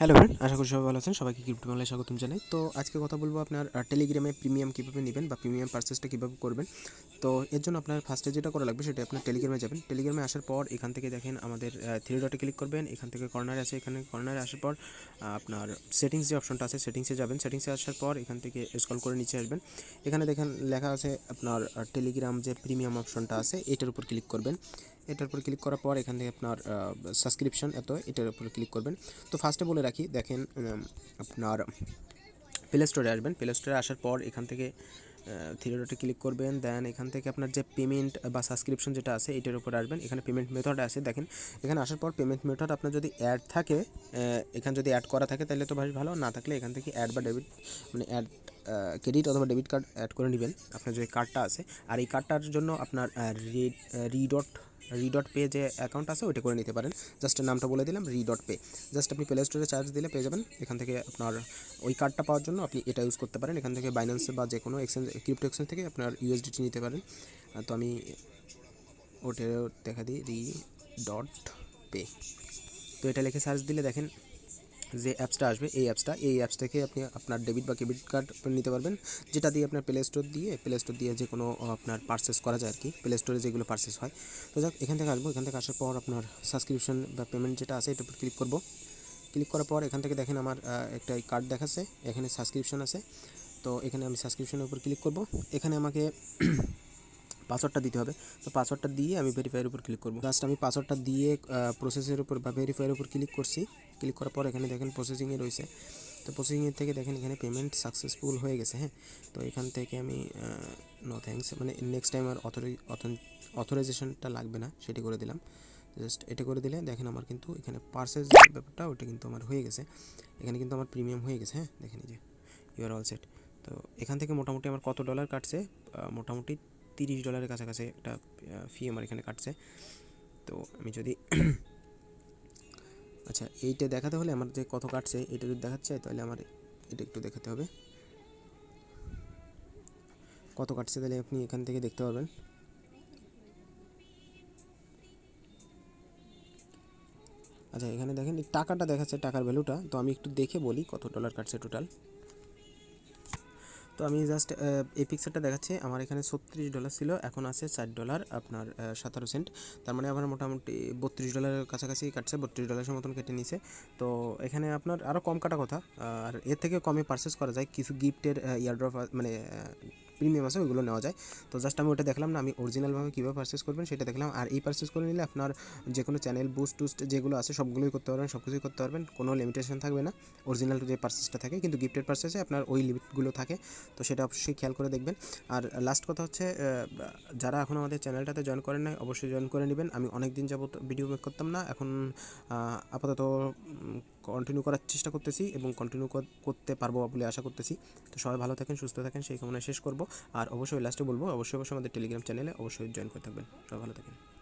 Hello friend আশা করি সবাই ভালো আছেন। সবাইকে ক্রিপ্টো বাংলায় স্বাগতম জানাই। তো আজকে কথা বলব আপনার টেলিগ্রামে প্রিমিয়াম কীভাবে নেবেন বা প্রিমিয়াম পার্সেসটা কীভাবে করবেন। তো এর জন্য আপনার ফার্স্টে যেটা করা লাগবে সেটা আপনার টেলিগ্রামে যাবেন। টেলিগ্রামে আসার পর এখান থেকে দেখেন আমাদের থ্রি ডটে ক্লিক করবেন। এখান থেকে কর্নারে আছে, এখানে কর্নারে আসার পর আপনার সেটিংস যে অপশনটা আছে সেটিংসে যাবেন। সেটিংসে আসার পর এখান থেকে স্কল করে নিচে আসবেন। এখানে দেখেন লেখা আছে আপনার টেলিগ্রাম যে প্রিমিয়াম অপশনটা আছে, এটার উপর ক্লিক করবেন। এটার উপর ক্লিক করার পর এখান থেকে আপনার সাবস্ক্রিপশন এত এটার উপর ক্লিক করবেন। তো ফার্স্টে বলে রাখি, দেখেন আপনার প্লে স্টোরে আসবেন। প্লে স্টোরে আসার পর এখান থেকে থ্রি ডটে ক্লিক করবেন দেন এখান থেকে আপনার যে পেমেন্ট বা সাবস্ক্রিপশন যেটা আছে, এটার উপর আসবেন। এখানে পেমেন্ট মেথড আছে দেখেন, এখানে আসার পর পেমেন্ট মেথড আপনার যদি অ্যাড থাকে এখানে যদি অ্যাড করা থাকে, তাহলে তো ভাই ভালো, না থাকলে এখান থেকে অ্যাড বা ডেবিট মানে অ্যাড ক্রেডিট অথবা ডেবিট কার্ড অ্যাড করে নেবেন। আপনার যে কার্ডটা আছে, আর এই কার্ডটার জন্য আপনার রিডট রিডট পে যে অ্যাকাউন্ট আছে, ওইটা করে নিতে পারেন। জাস্ট নামটা বলে দিলাম রিডট পে জাস্ট আপনি প্লে স্টোরে চার্জ দিলে পেয়ে যাবেন। এখান থেকে আপনার ওই কার্ডটা পাওয়ার জন্য আপনি এটা ইউজ করতে পারেন। এখান থেকে বাইন্যান্স বা যে কোনো এক্সচেঞ্জ ক্রিপ্টো এক্সচেঞ্জ থেকে আপনার ইউএসডিটি নিতে পারেন। তো আমি ওটা দেখা দিই রি ডট পে তো এটা লিখে সার্চ দিলে দেখেন যে অ্যাপসটা আসবে, এই অ্যাপসটা এই অ্যাপস থেকে আপনি আপনার ডেবিট বা ক্রেডিট কার্ড নিতে পারবেন। যেটা দিয়ে আপনার প্লে স্টোর দিয়ে প্লে স্টোর দিয়ে যে কোনো আপনার পার্সেস করা যায় আর কি প্লে স্টোরে যেগুলো পার্সেস হয়। তো যাক, এখান থেকে আসব, এখান থেকে আসার পর আপনার সাবস্ক্রিপশন বা পেমেন্ট যেটা আছে উপর ক্লিক করব। ক্লিক করার পর এখান থেকে দেখেন আমার একটা কার্ড দেখাচ্ছে, এখানে সাবস্ক্রিপশন আছে। তো এখানে আমি সাবস্ক্রিপশনের উপর ক্লিক করব। এখানে আমাকে পাসওয়ার্ডটা দিতে হবে। তো পাসওয়ার্ডটা দিয়ে আমি ভেরিফাইয়ের উপর ক্লিক করব। জাস্ট আমি পাসওয়ার্ডটা দিয়ে প্রসেসের উপর বা ভেরিফাইয়ের উপর ক্লিক করছি। ক্লিক করার পর এখানে দেখেন প্রসেসিংয়ে রয়েছে। তো প্রসেসিংয়ের থেকে দেখেন এখানে পেমেন্ট সাকসেসফুল হয়ে গেছে হ্যাঁ? তো এখান থেকে আমি নো থ্যাঙ্কস মানে নেক্সট টাইম আর অথরি অথরাইজেশনটা লাগবে না, সেটি করে দিলাম। জাস্ট এটা করে দিলে দেখেন আমার কিন্তু এখানে পার্সেস ব্যাপারটা, ওটা কিন্তু আমার হয়ে গেছে। এখানে কিন্তু আমার প্রিমিয়াম হয়ে গেছে হ্যাঁ? দেখেন এই যে ইউ আর অল সেট তো এখান থেকে মোটামুটি আমার কত ডলার কাটছে? মোটামুটি তিরিশ ডলারের কাছাকাছি একটা ফি আমার এখানে কাটছে। তো আমি যদি আচ্ছা এইটা দেখাতে হলে আমার যে কত কাটছে, এটা যদি দেখাতে চাই, তাহলে আমার এটা একটু দেখাতে হবে। কত কাটছে তাহলে আপনি এখান থেকে দেখতে পারবেন। আচ্ছা এখানে দেখেন টাকাটা দেখাচ্ছে, টাকার ভ্যালুটা তো আমি একটু দেখে বলি কত ডলার কাটছে টোটাল তো আমি জাস্ট এই পিকচারটা দেখাচ্ছি। আমার এখানে ছত্রিশ ডলার ছিল, এখন আছে ষাট ডলার আপনার সতেরো সেন্ট তার মানে আমার মোটামুটি বত্রিশ ডলারের কাছাকাছি কাটছে, বত্রিশ ডলারের মতন কেটে নিছে। তো এখানে আপনার আরও কম কাটা কথা আর এর থেকে কমে পারচেস করা যায়। কিছু গিফটের ইয়ারড্রপ মানে প্রিমিয়াম আছে ওইগুলো নেওয়া যায়। তো জাস্ট আমি ওটা দেখলাম না, আমি অরিজিনালভাবে কীভাবে পারচেস করবেন সেটা দেখলাম। আর এই পারচেস করে নিলে আপনার যে কোনো চ্যানেল বুস্ট টুস্ট যেগুলো আছে, সবগুলোই করতে পারবেন সব কিছুই করতে পারবেন, কোনো লিমিটেশন থাকবে না। অরিজিনাল যে পারচেসটা থাকে, কিন্তু গিফটের পারচেসে আপনার ওই লিমিটগুলো থাকে। তো সেটা অবশ্যই খেয়াল করে দেখবেন। আর লাস্ট কথা হচ্ছে যারা এখন আমাদের চ্যানেলটাতে জয়েন করেন নাই, অবশ্যই জয়েন করে নেবেন। আমি অনেক দিন যাবত ভিডিও মেক করতাম না, এখন আপাতত কন্টিনিউ করার চেষ্টা করতেছি এবং কন্টিনিউ করতে পারব বলে আশা করতেছি। তো সবাই ভালো থাকেন, সুস্থ থাকেন, সেই কামনা শেষ করব। আর অবশ্যই লাস্টে বলব, অবশ্যই অবশ্যই আমাদের টেলিগ্রাম চ্যানেলে অবশ্যই জয়েন করে থাকবেন। সবাই ভালো থাকেন।